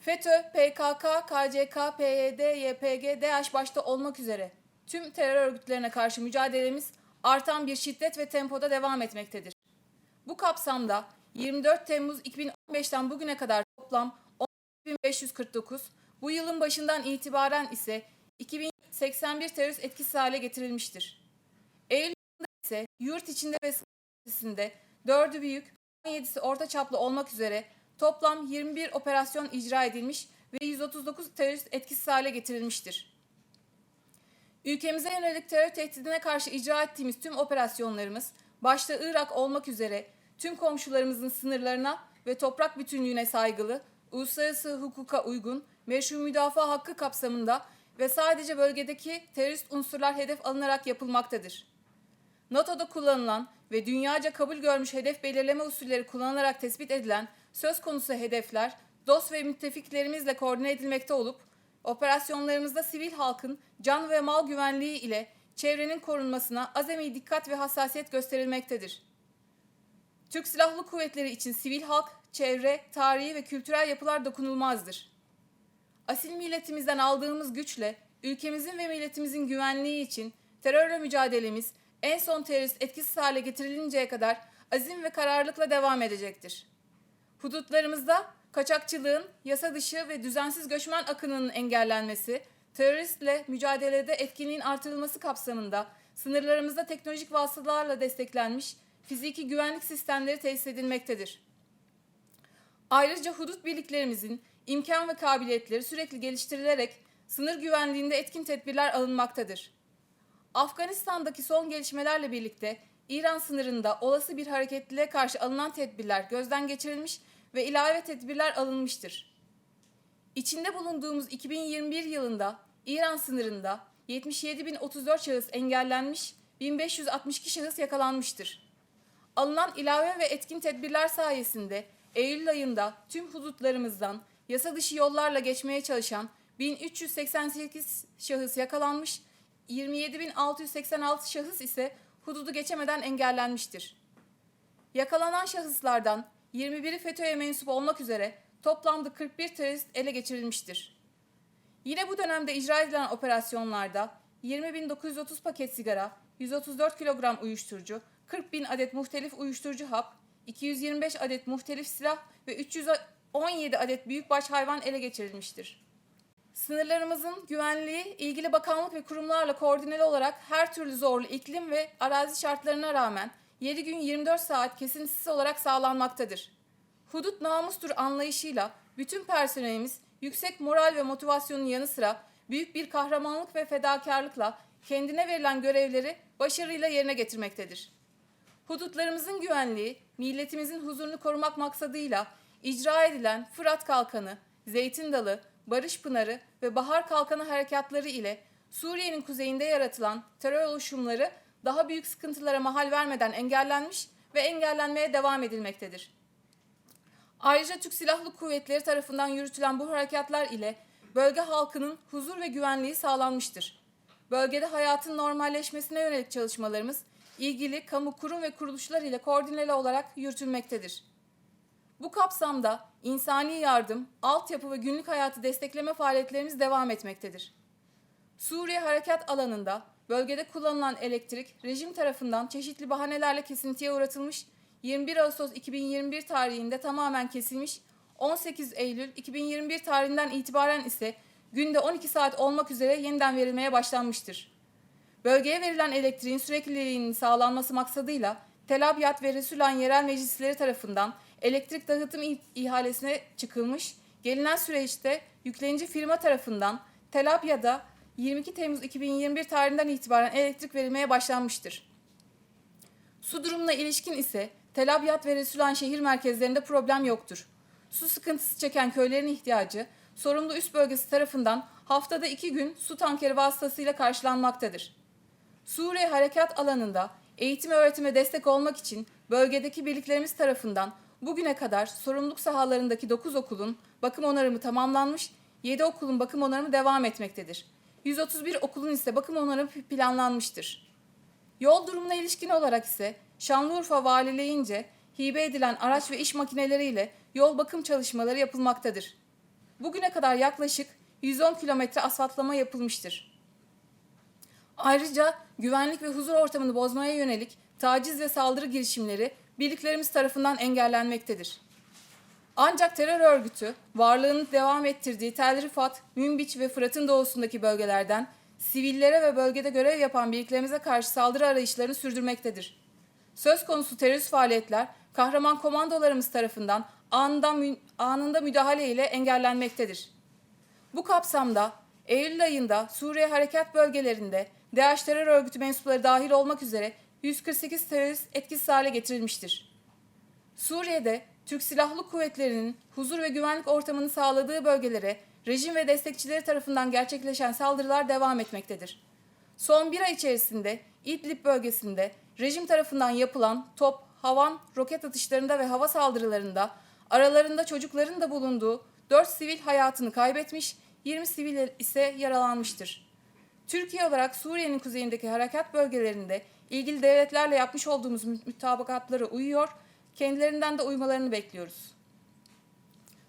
FETÖ, PKK, KCK, PYD, YPG, DH başta olmak üzere tüm terör örgütlerine karşı mücadelemiz artan bir şiddet ve tempoda devam etmektedir. Bu kapsamda 24 Temmuz 2015'ten bugüne kadar toplam 10.549, bu yılın başından itibaren ise 2081 terörist etkisiz hale getirilmiştir. Eylül ayında ise yurt içinde ve ötesinde 4'ü büyük, 17'si orta çaplı olmak üzere toplam 21 operasyon icra edilmiş ve 139 terörist etkisiz hale getirilmiştir. Ülkemize yönelik terör tehdidine karşı icra ettiğimiz tüm operasyonlarımız, başta Irak olmak üzere tüm komşularımızın sınırlarına ve toprak bütünlüğüne saygılı, uluslararası hukuka uygun, meşru müdafaa hakkı kapsamında ve sadece bölgedeki terörist unsurlar hedef alınarak yapılmaktadır. NATO'da kullanılan ve dünyaca kabul görmüş hedef belirleme usulleri kullanılarak tespit edilen söz konusu hedefler dost ve müttefiklerimizle koordine edilmekte olup operasyonlarımızda sivil halkın can ve mal güvenliği ile çevrenin korunmasına azami dikkat ve hassasiyet gösterilmektedir. Türk Silahlı Kuvvetleri için sivil halk, çevre, tarihi ve kültürel yapılar dokunulmazdır. Asil milletimizden aldığımız güçle ülkemizin ve milletimizin güvenliği için terörle mücadelemiz en son terörist etkisiz hale getirilinceye kadar azim ve kararlılıkla devam edecektir. Hudutlarımızda kaçakçılığın, yasa dışı ve düzensiz göçmen akınının engellenmesi, teröristle mücadelede etkinliğin artırılması kapsamında sınırlarımızda teknolojik vasıtalarla desteklenmiş fiziki güvenlik sistemleri tesis edilmektedir. Ayrıca hudut birliklerimizin imkan ve kabiliyetleri sürekli geliştirilerek sınır güvenliğinde etkin tedbirler alınmaktadır. Afganistan'daki son gelişmelerle birlikte İran sınırında olası bir hareketliliğe karşı alınan tedbirler gözden geçirilmiş ve ilave tedbirler alınmıştır. İçinde bulunduğumuz 2021 yılında İran sınırında 77.034 şahıs engellenmiş, 1562 şahıs yakalanmıştır. Alınan ilave ve etkin tedbirler sayesinde Eylül ayında tüm hudutlarımızdan yasa dışı yollarla geçmeye çalışan 1388 şahıs yakalanmış, 27.686 şahıs ise hududu geçemeden engellenmiştir. Yakalanan şahıslardan 21'i FETÖ'ye mensup olmak üzere toplamda 41 terörist ele geçirilmiştir. Yine bu dönemde icra edilen operasyonlarda 20.930 paket sigara, 134 kilogram uyuşturucu, 40 bin adet muhtelif uyuşturucu hap, 225 adet muhtelif silah ve 317 adet büyükbaş hayvan ele geçirilmiştir. Sınırlarımızın güvenliği ilgili bakanlık ve kurumlarla koordineli olarak her türlü zorlu iklim ve arazi şartlarına rağmen 7 gün 24 saat kesintisiz olarak sağlanmaktadır. Hudut namustur anlayışıyla bütün personelimiz yüksek moral ve motivasyonun yanı sıra büyük bir kahramanlık ve fedakarlıkla kendine verilen görevleri başarıyla yerine getirmektedir. Hudutlarımızın güvenliği, milletimizin huzurunu korumak maksadıyla icra edilen Fırat Kalkanı, Zeytin Dalı, Barış Pınarı ve Bahar Kalkanı harekatları ile Suriye'nin kuzeyinde yaratılan terör oluşumları daha büyük sıkıntılara mahal vermeden engellenmiş ve engellenmeye devam edilmektedir. Ayrıca Türk Silahlı Kuvvetleri tarafından yürütülen bu harekatlar ile bölge halkının huzur ve güvenliği sağlanmıştır. Bölgede hayatın normalleşmesine yönelik çalışmalarımız ilgili kamu kurum ve kuruluşlar ile koordineli olarak yürütülmektedir. Bu kapsamda insani yardım, altyapı ve günlük hayatı destekleme faaliyetlerimiz devam etmektedir. Suriye harekat alanında bölgede kullanılan elektrik rejim tarafından çeşitli bahanelerle kesintiye uğratılmış, 21 Ağustos 2021 tarihinde tamamen kesilmiş, 18 Eylül 2021 tarihinden itibaren ise günde 12 saat olmak üzere yeniden verilmeye başlanmıştır. Bölgeye verilen elektriğin sürekliliğinin sağlanması maksadıyla Tel Abyad ve Resulan yerel meclisleri tarafından elektrik dağıtım ih- ihalesine çıkılmış, gelinen süreçte yüklenici firma tarafından Tel Abyad'a 22 Temmuz 2021 tarihinden itibaren elektrik verilmeye başlanmıştır. Su durumuna ilişkin ise Tel Abyad ve Resulan şehir merkezlerinde problem yoktur. Su sıkıntısı çeken köylerin ihtiyacı sorumlu üst bölgesi tarafından haftada iki gün su tankeri vasıtasıyla karşılanmaktadır. Suriye harekat alanında eğitim öğretime destek olmak için bölgedeki birliklerimiz tarafından bugüne kadar sorumluluk sahalarındaki 9 okulun bakım onarımı tamamlanmış, 7 okulun bakım onarımı devam etmektedir. 131 okulun ise bakım onarımı planlanmıştır. Yol durumuna ilişkin olarak ise Şanlıurfa Valiliğince hibe edilen araç ve iş makineleriyle yol bakım çalışmaları yapılmaktadır. bugüne kadar yaklaşık 110 kilometre asfaltlama yapılmıştır. Ayrıca güvenlik ve huzur ortamını bozmaya yönelik taciz ve saldırı girişimleri birliklerimiz tarafından engellenmektedir. Ancak terör örgütü varlığını devam ettirdiği Tel Rifat, Münbiç ve Fırat'ın doğusundaki bölgelerden sivillere ve bölgede görev yapan birliklerimize karşı saldırı arayışlarını sürdürmektedir. Söz konusu terörist faaliyetler kahraman komandolarımız tarafından anında, anında müdahale ile engellenmektedir. Bu kapsamda Eylül ayında Suriye harekat bölgelerinde DAEŞ terör örgütü mensupları dahil olmak üzere 148 terörist etkisiz hale getirilmiştir. Suriye'de Türk Silahlı Kuvvetleri'nin huzur ve güvenlik ortamını sağladığı bölgelere rejim ve destekçileri tarafından gerçekleşen saldırılar devam etmektedir. Son bir ay içerisinde İdlib bölgesinde rejim tarafından yapılan top, havan, roket atışlarında ve hava saldırılarında aralarında çocukların da bulunduğu 4 sivil hayatını kaybetmiş, 20 sivil ise yaralanmıştır. Türkiye olarak Suriye'nin kuzeyindeki harekat bölgelerinde ilgili devletlerle yapmış olduğumuz mü- mütabakatlara uyuyor, kendilerinden de uymalarını bekliyoruz.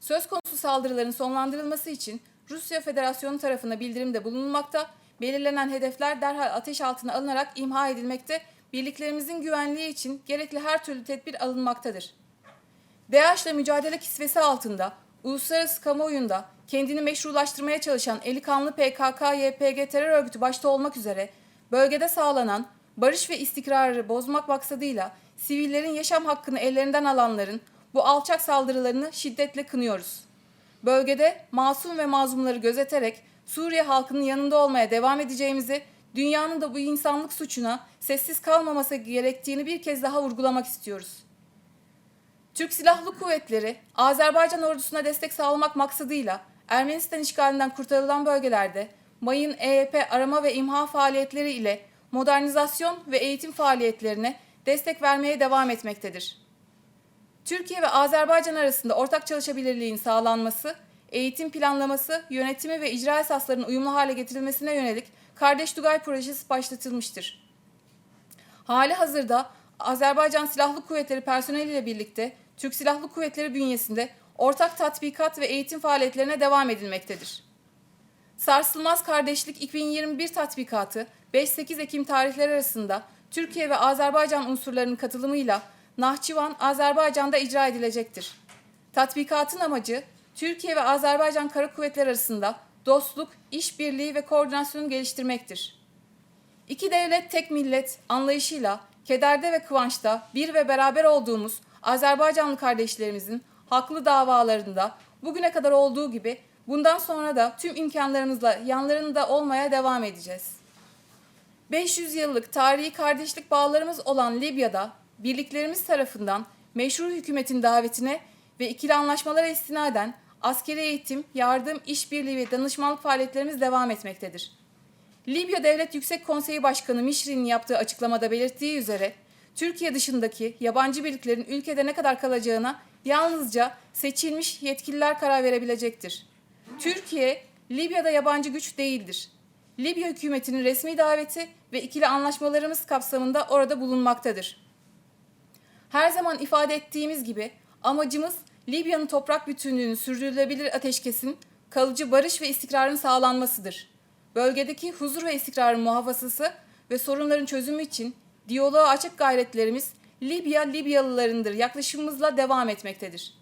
Söz konusu saldırıların sonlandırılması için Rusya Federasyonu tarafına bildirimde bulunulmakta, belirlenen hedefler derhal ateş altına alınarak imha edilmekte, birliklerimizin güvenliği için gerekli her türlü tedbir alınmaktadır. DAEŞ'le mücadele kisvesi altında uluslararası kamuoyunda kendini meşrulaştırmaya çalışan eli kanlı PKK-YPG terör örgütü başta olmak üzere bölgede sağlanan barış ve istikrarı bozmak maksadıyla sivillerin yaşam hakkını ellerinden alanların bu alçak saldırılarını şiddetle kınıyoruz. Bölgede masum ve mazlumları gözeterek Suriye halkının yanında olmaya devam edeceğimizi, dünyanın da bu insanlık suçuna sessiz kalmaması gerektiğini bir kez daha vurgulamak istiyoruz. Türk Silahlı Kuvvetleri, Azerbaycan ordusuna destek sağlamak maksadıyla Ermenistan işgalinden kurtarılan bölgelerde mayın EYP arama ve imha faaliyetleri ile modernizasyon ve eğitim faaliyetlerine destek vermeye devam etmektedir. Türkiye ve Azerbaycan arasında ortak çalışabilirliğin sağlanması, eğitim planlaması, yönetimi ve icra esaslarının uyumlu hale getirilmesine yönelik Kardeş Tugay projesi başlatılmıştır. Hali hazırda Azerbaycan Silahlı Kuvvetleri personeliyle birlikte Türk Silahlı Kuvvetleri bünyesinde ortak tatbikat ve eğitim faaliyetlerine devam edilmektedir. Sarsılmaz Kardeşlik 2021 tatbikatı 5-8 Ekim tarihleri arasında Türkiye ve Azerbaycan unsurlarının katılımıyla Nahçıvan, Azerbaycan'da icra edilecektir. Tatbikatın amacı Türkiye ve Azerbaycan Kara Kuvvetleri arasında dostluk, işbirliği ve koordinasyonu geliştirmektir. İki devlet tek millet anlayışıyla kederde ve kıvançta bir ve beraber olduğumuz Azerbaycanlı kardeşlerimizin haklı davalarında bugüne kadar olduğu gibi bundan sonra da tüm imkanlarımızla yanlarında olmaya devam edeceğiz. 500 yıllık tarihi kardeşlik bağlarımız olan Libya'da birliklerimiz tarafından meşru hükümetin davetine ve ikili anlaşmalara istinaden askeri eğitim, yardım, işbirliği ve danışmanlık faaliyetlerimiz devam etmektedir. Libya Devlet Yüksek Konseyi Başkanı Mişri'nin yaptığı açıklamada belirttiği üzere Türkiye dışındaki yabancı birliklerin ülkede ne kadar kalacağına yalnızca seçilmiş yetkililer karar verebilecektir. Türkiye Libya'da yabancı güç değildir. Libya hükümetinin resmi daveti ve ikili anlaşmalarımız kapsamında orada bulunmaktadır. Her zaman ifade ettiğimiz gibi amacımız Libya'nın toprak bütünlüğünün sürdürülebilir ateşkesin, kalıcı barış ve istikrarın sağlanmasıdır. Bölgedeki huzur ve istikrarın muhafazası ve sorunların çözümü için diyaloğa açık gayretlerimiz Libya Libyalılarındır yaklaşımımızla devam etmektedir.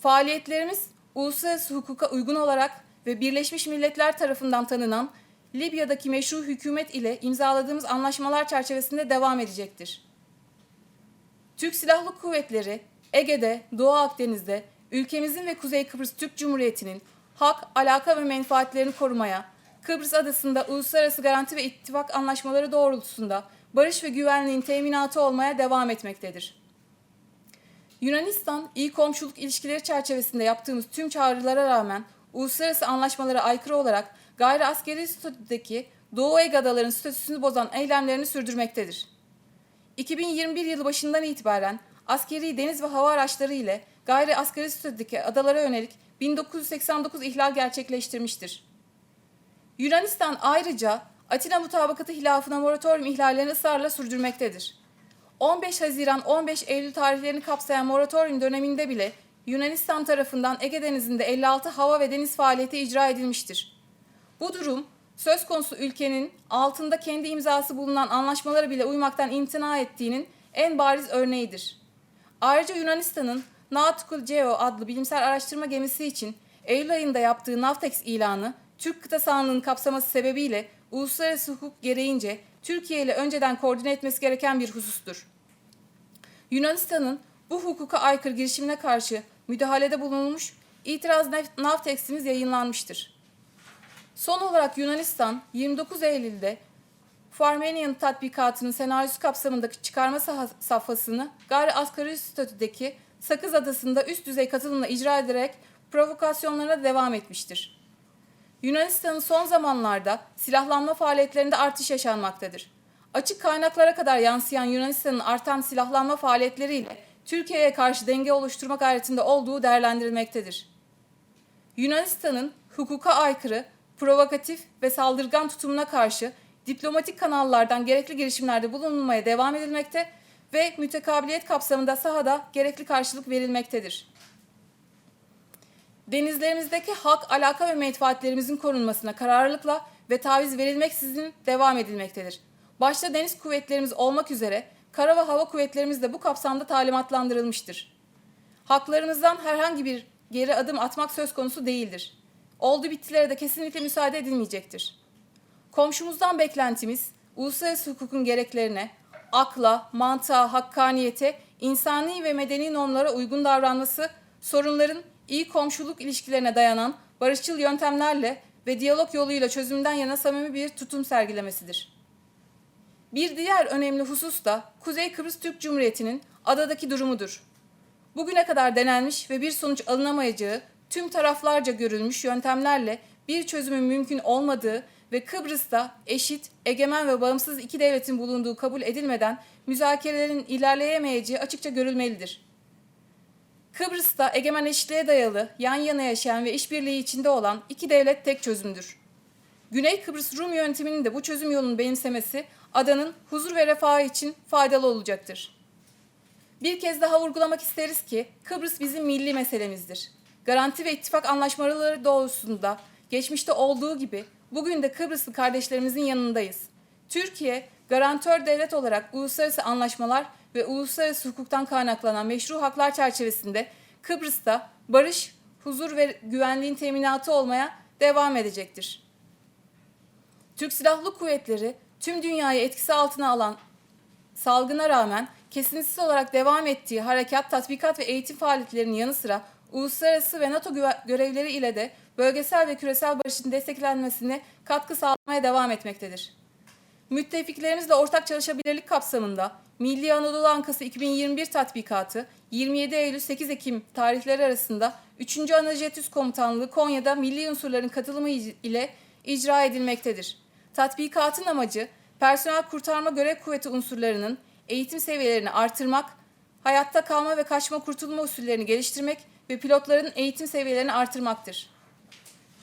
Faaliyetlerimiz uluslararası hukuka uygun olarak ve Birleşmiş Milletler tarafından tanınan Libya'daki meşru hükümet ile imzaladığımız anlaşmalar çerçevesinde devam edecektir. Türk Silahlı Kuvvetleri Ege'de, Doğu Akdeniz'de ülkemizin ve Kuzey Kıbrıs Türk Cumhuriyeti'nin hak, alaka ve menfaatlerini korumaya, Kıbrıs Adası'nda uluslararası garanti ve ittifak anlaşmaları doğrultusunda barış ve güvenliğin teminatı olmaya devam etmektedir. Yunanistan, iyi komşuluk ilişkileri çerçevesinde yaptığımız tüm çağrılara rağmen uluslararası anlaşmalara aykırı olarak gayri askeri statüdeki Doğu Ege adalarının statüsünü bozan eylemlerini sürdürmektedir. 2021 yılı başından itibaren askeri deniz ve hava araçları ile gayri askeri statüdeki adalara yönelik 1989 ihlal gerçekleştirmiştir. Yunanistan ayrıca Atina Mutabakatı hilafına moratorium ihlallerini ısrarla sürdürmektedir. 15 Haziran 15 Eylül tarihlerini kapsayan moratorium döneminde bile Yunanistan tarafından Ege Denizi'nde 56 hava ve deniz faaliyeti icra edilmiştir. Bu durum söz konusu ülkenin altında kendi imzası bulunan anlaşmalara bile uymaktan imtina ettiğinin en bariz örneğidir. Ayrıca Yunanistan'ın Nautical Geo adlı bilimsel araştırma gemisi için Eylül ayında yaptığı Navtex ilanı Türk kıta sahanlığının kapsaması sebebiyle uluslararası hukuk gereğince Türkiye ile önceden koordine etmesi gereken bir husustur. Yunanistan'ın bu hukuka aykırı girişimine karşı müdahalede bulunulmuş, itiraz Navtex'imiz yayınlanmıştır. Son olarak Yunanistan 29 Eylül'de Farmanian tatbikatının senaryosu kapsamındaki çıkarma saha- safhasını gayri asgari statüdeki Sakız Adası'nda üst düzey katılımla icra ederek provokasyonlarına devam etmiştir. Yunanistan'ın son zamanlarda silahlanma faaliyetlerinde artış yaşanmaktadır. Açık kaynaklara kadar yansıyan Yunanistan'ın artan silahlanma faaliyetleriyle Türkiye'ye karşı denge oluşturma gayretinde olduğu değerlendirilmektedir. Yunanistan'ın hukuka aykırı, provokatif ve saldırgan tutumuna karşı diplomatik kanallardan gerekli girişimlerde bulunulmaya devam edilmekte ve mütekabiliyet kapsamında sahada gerekli karşılık verilmektedir. Denizlerimizdeki hak, alaka ve menfaatlerimizin korunmasına kararlılıkla ve taviz verilmeksizin devam edilmektedir. Başta deniz kuvvetlerimiz olmak üzere kara ve hava kuvvetlerimiz de bu kapsamda talimatlandırılmıştır. Haklarımızdan herhangi bir geri adım atmak söz konusu değildir. Oldu bittilere de kesinlikle müsaade edilmeyecektir. Komşumuzdan beklentimiz uluslararası hukukun gereklerine, akla, mantığa, hakkaniyete, insani ve medeni normlara uygun davranması, sorunların iyi komşuluk ilişkilerine dayanan barışçıl yöntemlerle ve diyalog yoluyla çözümden yana samimi bir tutum sergilemesidir. Bir diğer önemli husus da Kuzey Kıbrıs Türk Cumhuriyeti'nin adadaki durumudur. Bugüne kadar denenmiş ve bir sonuç alınamayacağı, tüm taraflarca görülmüş yöntemlerle bir çözümün mümkün olmadığı ve Kıbrıs'ta eşit, egemen ve bağımsız iki devletin bulunduğu kabul edilmeden müzakerelerin ilerleyemeyeceği açıkça görülmelidir. Kıbrıs'ta egemen eşitliğe dayalı, yan yana yaşayan ve işbirliği içinde olan iki devlet tek çözümdür. Güney Kıbrıs Rum yönetiminin de bu çözüm yolunu benimsemesi adanın huzur ve refahı için faydalı olacaktır. Bir kez daha vurgulamak isteriz ki Kıbrıs bizim milli meselemizdir. Garanti ve ittifak anlaşmaları doğrultusunda geçmişte olduğu gibi bugün de Kıbrıslı kardeşlerimizin yanındayız. Türkiye garantör devlet olarak uluslararası anlaşmalar ve uluslararası hukuktan kaynaklanan meşru haklar çerçevesinde Kıbrıs'ta barış, huzur ve güvenliğin teminatı olmaya devam edecektir. Türk Silahlı Kuvvetleri tüm dünyayı etkisi altına alan salgına rağmen kesintisiz olarak devam ettiği harekat, tatbikat ve eğitim faaliyetlerinin yanı sıra uluslararası ve NATO görevleri ile de bölgesel ve küresel barışın desteklenmesine katkı sağlamaya devam etmektedir. Müttefiklerimizle ortak çalışabilirlik kapsamında Milli Anadolu Ankası 2021 tatbikatı 27 Eylül 8 Ekim tarihleri arasında 3. Anajetüs Komutanlığı Konya'da milli unsurların katılımı ile icra edilmektedir. Tatbikatın amacı personel kurtarma görev kuvveti unsurlarının eğitim seviyelerini artırmak, hayatta kalma ve kaçma kurtulma usullerini geliştirmek ve pilotların eğitim seviyelerini artırmaktır.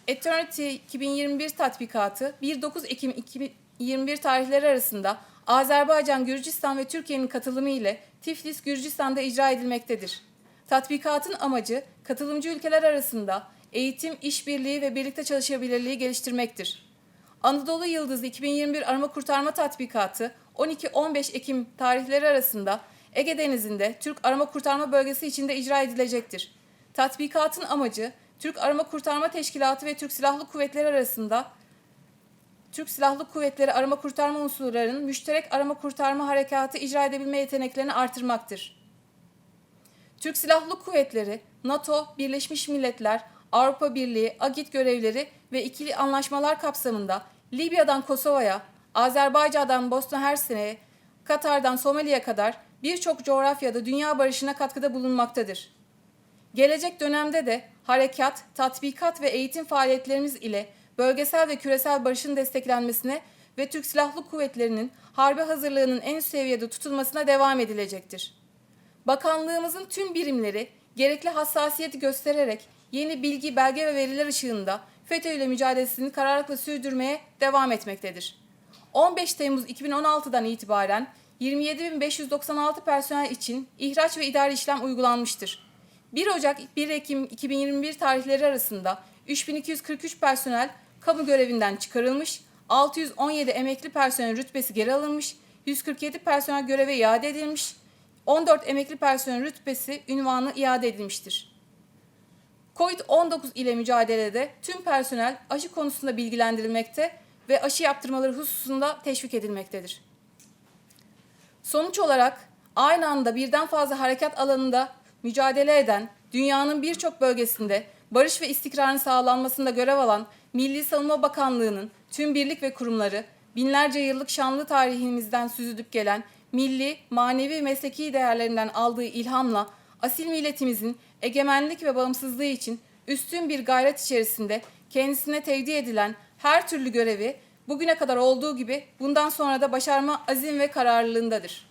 Eternity 2021 tatbikatı 1-9 Ekim 2021 tarihleri arasında Azerbaycan, Gürcistan ve Türkiye'nin katılımı ile Tiflis, Gürcistan'da icra edilmektedir. Tatbikatın amacı katılımcı ülkeler arasında eğitim, işbirliği ve birlikte çalışabilirliği geliştirmektir. Anadolu Yıldızı 2021 Arama Kurtarma Tatbikatı 12-15 Ekim tarihleri arasında Ege Denizi'nde Türk Arama Kurtarma Bölgesi içinde icra edilecektir. Tatbikatın amacı Türk Arama Kurtarma Teşkilatı ve Türk Silahlı Kuvvetleri arasında Türk Silahlı Kuvvetleri arama kurtarma unsurlarının müşterek arama kurtarma harekatı icra edebilme yeteneklerini artırmaktır. Türk Silahlı Kuvvetleri, NATO, Birleşmiş Milletler, Avrupa Birliği, AGİT görevleri ve ikili anlaşmalar kapsamında Libya'dan Kosova'ya, Azerbaycan'dan Bosna Hersek'e, Katar'dan Somali'ye kadar birçok coğrafyada dünya barışına katkıda bulunmaktadır. Gelecek dönemde de harekat, tatbikat ve eğitim faaliyetlerimiz ile bölgesel ve küresel barışın desteklenmesine ve Türk Silahlı Kuvvetleri'nin harbi hazırlığının en üst seviyede tutulmasına devam edilecektir. Bakanlığımızın tüm birimleri gerekli hassasiyeti göstererek yeni bilgi, belge ve veriler ışığında FETÖ ile mücadelesini kararlılıkla sürdürmeye devam etmektedir. 15 Temmuz 2016'dan itibaren 27.596 personel için ihraç ve idari işlem uygulanmıştır. 1 Ocak 1 Ekim 2021 tarihleri arasında 3243 personel kamu görevinden çıkarılmış, 617 emekli personel rütbesi geri alınmış, 147 personel göreve iade edilmiş, 14 emekli personel rütbesi ünvanı iade edilmiştir. Covid-19 ile mücadelede tüm personel aşı konusunda bilgilendirilmekte ve aşı yaptırmaları hususunda teşvik edilmektedir. Sonuç olarak aynı anda birden fazla harekat alanında mücadele eden, dünyanın birçok bölgesinde barış ve istikrarın sağlanmasında görev alan Milli Savunma Bakanlığı'nın tüm birlik ve kurumları, binlerce yıllık şanlı tarihimizden süzülüp gelen milli, manevi mesleki değerlerinden aldığı ilhamla asil milletimizin egemenlik ve bağımsızlığı için üstün bir gayret içerisinde kendisine tevdi edilen her türlü görevi bugüne kadar olduğu gibi bundan sonra da başarma azim ve kararlılığındadır.